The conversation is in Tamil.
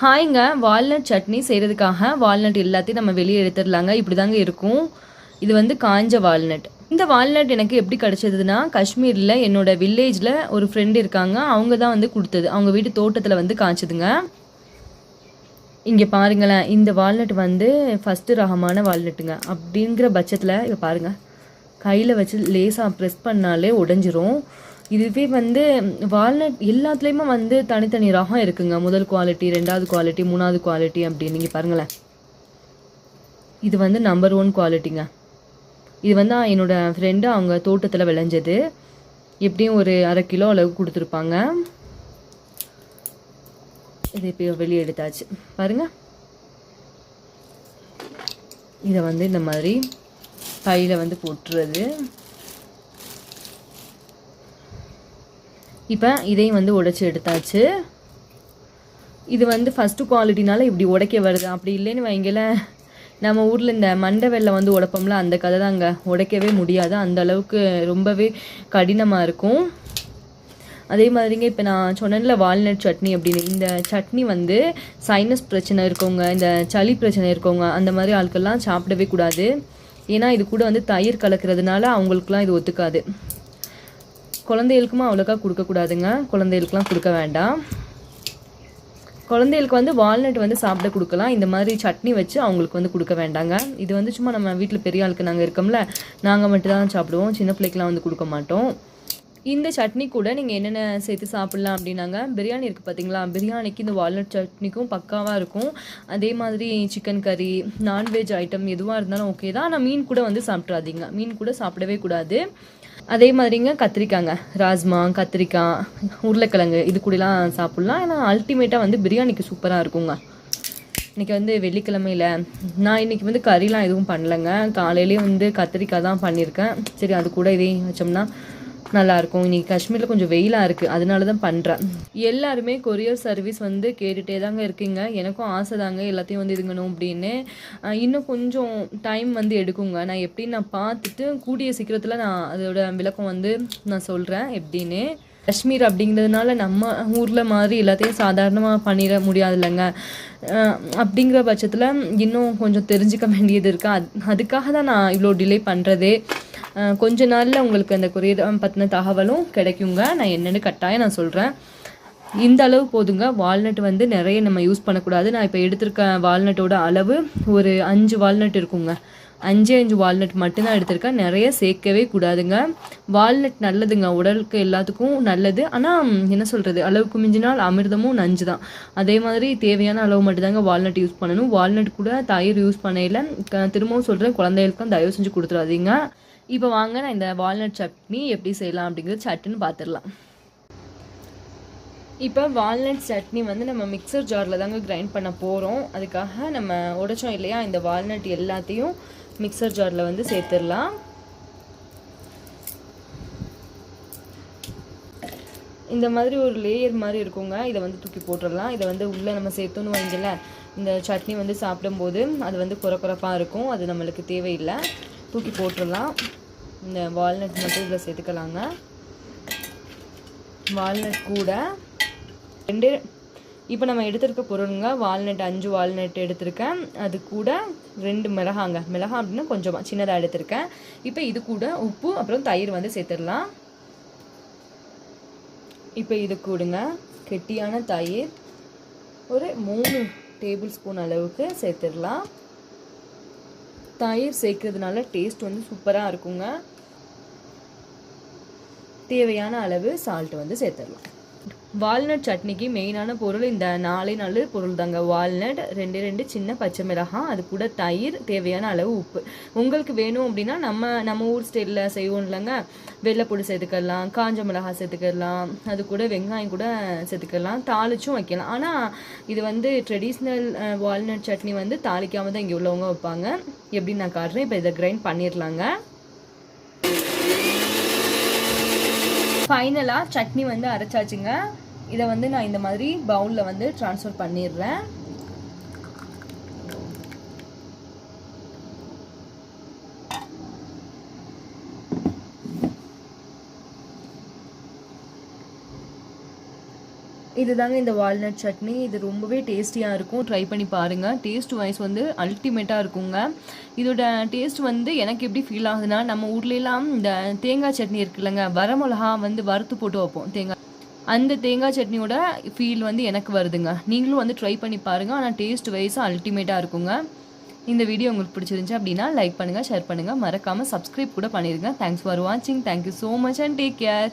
ஹாய்ங்க. வால்நட் சட்னி செய்கிறதுக்காக வால்நட் எல்லாத்தையும் நம்ம வெளியே எடுத்துடலாங்க. இப்படி தாங்க இருக்கும். இது வந்து காஞ்ச வால்நட். இந்த வால்நட் எனக்கு எப்படி கிடச்சதுன்னா காஷ்மீரில் என்னோட வில்லேஜில் ஒரு ஃப்ரெண்டு இருக்காங்க. அவங்க தான் வந்து கொடுத்தது. அவங்க வீட்டு தோட்டத்தில் வந்து காய்ச்சதுங்க. இங்கே பாருங்களேன். இந்த வால்நட் வந்து ஃபஸ்ட்டு ரகமான வால்நட்டுங்க. அப்படிங்கிற பட்சத்தில் இப்போ பாருங்கள் கையில் வச்சு லேசாக ப்ரெஸ் பண்ணாலே உடஞ்சிரும். இதுவே வந்து வால்நட் எல்லாத்துலேயுமே வந்து தனித்தனி ரகம் இருக்குங்க. முதல் குவாலிட்டி ரெண்டாவது குவாலிட்டி மூணாவது குவாலிட்டி அப்படின்னு நீங்கள் பாருங்களேன். இது வந்து நம்பர் ஒன் குவாலிட்டிங்க இது வந்து என்னோட ஃப்ரெண்டு அவங்க தோட்டத்தில் விளைஞ்சது. எப்படியும் ஒரு அரை கிலோ அளவு கொடுத்துருப்பாங்க. இது இப்போ வெளியே எடுத்தாச்சு. பாருங்க. இதை வந்து இந்த மாதிரி கையில் வந்து போட்டுறது. இப்போ இதையும் வந்து உடைச்சி எடுத்தாச்சு. இது வந்து ஃபஸ்ட்டு குவாலிட்டினால இப்படி உடைக்க வருது. அப்படி இல்லைன்னு வைங்கள நம்ம ஊரில் இந்த மண்டை வெள்ளை வந்து உடைப்போம்ல அந்த கதை தாங்க. உடைக்கவே முடியாது. அந்த அளவுக்கு ரொம்பவே கடினமாக இருக்கும். அதே மாதிரிங்க இப்போ நான் சொன்னேன்ல வால்நட் சட்னி அப்படின்னு. இந்த சட்னி வந்து சைனஸ் பிரச்சனை இருக்கவங்க இந்த சளி பிரச்சனை இருக்கவங்க அந்த மாதிரி ஆட்கள்லாம் சாப்பிடவே கூடாது. ஏன்னா இது கூட வந்து தயிர் கலக்கிறதுனால அவங்களுக்குலாம் இது ஒத்துக்காது. குழந்தைகளுக்குமா அவ்வளோக்கா கொடுக்கக்கூடாதுங்க குழந்தைகளுக்குலாம் கொடுக்க வேண்டாம். குழந்தைகளுக்கு வந்து வால்நட் வந்து சாப்பிட கொடுக்கலாம். இந்த மாதிரி சட்னி வச்சு அவங்களுக்கு வந்து கொடுக்க வேண்டாங்க. இது வந்து சும்மா நம்ம வீட்டில் பெரிய ஆளுக்கு நாங்கள் இருக்கோம்ல நாங்கள் மட்டும் தான் சாப்பிடுவோம். சின்ன பிள்ளைக்கெலாம் வந்து கொடுக்க மாட்டோம். இந்த சட்னி கூட நீங்கள் என்னென்ன சேர்த்து சாப்பிட்லாம் அப்படின்னாங்க? பிரியாணி இருக்குது பார்த்தீங்களா பிரியாணிக்கு இந்த வால்நட் சட்னிக்கும் பக்காவாக இருக்கும். அதே மாதிரி சிக்கன் கறி நான்வெஜ் ஐட்டம் எதுவாக இருந்தாலும் ஓகே தான். ஆனால் மீன் கூட வந்து சாப்பிட்றாதீங்க. மீன் கூட சாப்பிடவே கூடாது. அதே மாதிரிங்க கத்திரிக்காங்க. ராஜ்மா கத்திரிக்காய் உருளைக்கிழங்கு இது கூடலாம் சாப்பிட்லாம். ஏன்னா அல்டிமேட்டாக வந்து பிரியாணிக்கு சூப்பராக இருக்குங்க. இன்றைக்கி வந்து வெள்ளிக்கிழமையில். நான் இன்றைக்கி வந்து கறிலாம் எதுவும் பண்ணலைங்க. காலையிலேயே வந்து கத்திரிக்காய் தான் பண்ணியிருக்கேன். சரி அது கூட இதையும் வச்சோம்னா நல்லாயிருக்கும். இன்றைக்கி காஷ்மீரில் கொஞ்சம் வெயிலாக இருக்குது அதனால தான் பண்ணுறேன் எல்லாருமே கொரியர் சர்வீஸ் வந்து கேட்டுகிட்டே தாங்க இருக்கீங்க. எனக்கும் ஆசை தாங்க எல்லாத்தையும் வந்து இதுங்கணும் அப்படின்னு. இன்னும் கொஞ்சம் டைம் வந்து எடுக்குங்க. நான் எப்படின்னு நான் பார்த்துட்டு கூடிய சீக்கிரத்தில் நான் அதோட விளக்கம் வந்து நான் சொல்கிறேன் எப்படின்னு. காஷ்மீர் அப்படிங்கிறதுனால நம்ம ஊரில் மாதிரி எல்லாத்தையும் சாதாரணமாக பண்ணிட முடியாது இல்லைங்க அப்படிங்கிற பட்சத்தில் இன்னும் கொஞ்சம் தெரிஞ்சுக்க வேண்டியது இருக்குது அது அதுக்காக தான் நான் இவ்வளோ டிலே பண்ணுறதே கொஞ்ச நாளில் உங்களுக்கு அந்த கொரியர் பற்றின தகவலும் கிடைக்குங்க. நான் என்னென்னு கட்டாயம் நான் சொல்கிறேன் இந்த அளவு போதுங்க. வால்நட் வந்து நிறைய நம்ம யூஸ் பண்ணக்கூடாது. நான் இப்போ எடுத்திருக்க வால்நட்டோட அளவு ஒரு அஞ்சு வால்நட் இருக்குங்க. அஞ்சு அஞ்சு வால்நட் மட்டும்தான் எடுத்திருக்கேன். நிறைய சேர்க்கவே கூடாதுங்க. வால்நட் நல்லதுங்க. உடலுக்கு எல்லாத்துக்கும் நல்லது. ஆனால் என்ன சொல்கிறது அளவுக்கு மிஞ்சினால் அமிர்தமும் நஞ்சு தான் அதே மாதிரி தேவையான அளவு மட்டும்தாங்க வால்நட் யூஸ் பண்ணணும். வால்நட் கூட தயிர் யூஸ் பண்ணையில் திரும்பவும் சொல்கிறேன் குழந்தைகளுக்கும் தயவு செஞ்சு கொடுத்துடாதீங்க இப்போ வாங்க நான் இந்த வால்நட் சட்னி எப்படி செய்யலாம் அப்படிங்கிறது சட்டுன்னு பார்த்துடலாம் இப்போ வால்நட் சட்னி வந்து நம்ம மிக்சர் ஜாரில் தாங்க கிரைண்ட் பண்ண போகிறோம் அதுக்காக நம்ம உடைச்சோம் இல்லையா? இந்த வால்நட் எல்லாத்தையும் மிக்சர் ஜாரில் வந்து சேர்த்துடலாம். இந்த மாதிரி ஒரு லேயர் மாதிரி இருக்குங்க. இதை வந்து தூக்கி போட்டுடலாம். இதை வந்து உள்ளே நம்ம சேர்த்தோன்னு வைங்கல இந்த சட்னி வந்து சாப்பிடும்போது அது வந்து குறக்குறப்பாக இருக்கும். அது நம்மளுக்கு தேவையில்லை. தூக்கி போட்டுடலாம். இந்த வால்நட் மட்டும் இதில் சேர்த்துக்கலாங்க. வால்நட் கூட ரெண்டு. இப்போ நம்ம எடுத்திருக்க பொருளுங்க வால்நட் அஞ்சு வால்நட் எடுத்திருக்கேன். அது கூட ரெண்டு மிளகாங்க. மிளகா அப்படின்னா கொஞ்சமாக சின்னதாக எடுத்திருக்கேன். இப்போ இது கூட உப்பு அப்புறம் தயிர் வந்து சேர்த்துடலாம். இப்போ இது கூடுங்க. கெட்டியான தயிர். ஒரு மூணு டேபிள் ஸ்பூன் அளவுக்கு சேர்த்துடலாம். தயிர் சேர்க்கறதுனால டேஸ்ட் வந்து சூப்பராக இருக்குங்க. தேவையான அளவு சால்ட் வந்து சேர்த்துடலாம். வால்நட் சட்னிக்கு மெயினான பொருள் இந்த நாலே நாலு பொருள் தாங்க வால்நட் ரெண்டு ரெண்டு சின்ன பச்சை மிளகாய் அது கூட தயிர் தேவையான அளவு உப்பு. உங்களுக்கு வேணும் அப்படின்னா நம்ம நம்ம ஊர் ஸ்டைலில் செய்வோம் இல்லைங்க. வெள்ளைப்பொடி சேர்த்துக்கலாம் காஞ்ச மிளகாய் சேர்த்துக்கலாம் அது கூட வெங்காயம் கூட சேர்த்துக்கலாம் தாளிச்சும் வைக்கலாம். ஆனால் இது வந்து ட்ரெடிஷ்னல் வால்நட் சட்னி வந்து தாளிக்காமல் தான் இங்கே உள்ளவங்க வைப்பாங்க. எப்படின்னு நான் காட்டுறேன்? இப்போ இதை கிரைண்ட் பண்ணிடலாங்க ஃபைனலாக சட்னி வந்து அரைச்சாச்சுங்க. இதை வந்து நான் இந்த மாதிரி பவுலில் வந்து ட்ரான்ஸ்ஃபர் பண்ணிடுறேன். இதுதாங்க இந்த வால்நட் சட்னி. இது ரொம்பவே டேஸ்டியாக இருக்கும். ட்ரை பண்ணி பாருங்கள் டேஸ்ட் வைஸ் வந்து அல்டிமேட்டாக இருக்குங்க. இதோட டேஸ்ட் வந்து எனக்கு எப்படி ஃபீல் ஆகுதுன்னா நம்ம ஊர்லெலாம் இந்த தேங்காய் சட்னி இருக்குல்லங்க. வரமிளகா வந்து வறுத்து போட்டு வைப்போம். தேங்காய் அந்த தேங்காய் சட்னியோட ஃபீல் வந்து எனக்கு வருதுங்க. நீங்களும் வந்து ட்ரை பண்ணி பாருங்கள் ஆனால் டேஸ்ட் வைஸும் அல்டிமேட்டாக இருக்குங்க. இந்த வீடியோ உங்களுக்கு பிடிச்சிருந்துச்சு அப்படின்னா லைக் பண்ணுங்கள் ஷேர் பண்ணுங்கள் மறக்காமல் சப்ஸ்கிரைப் கூட பண்ணிடுங்க தேங்க்ஸ் ஃபார் வாட்சிங் thank you so much and take care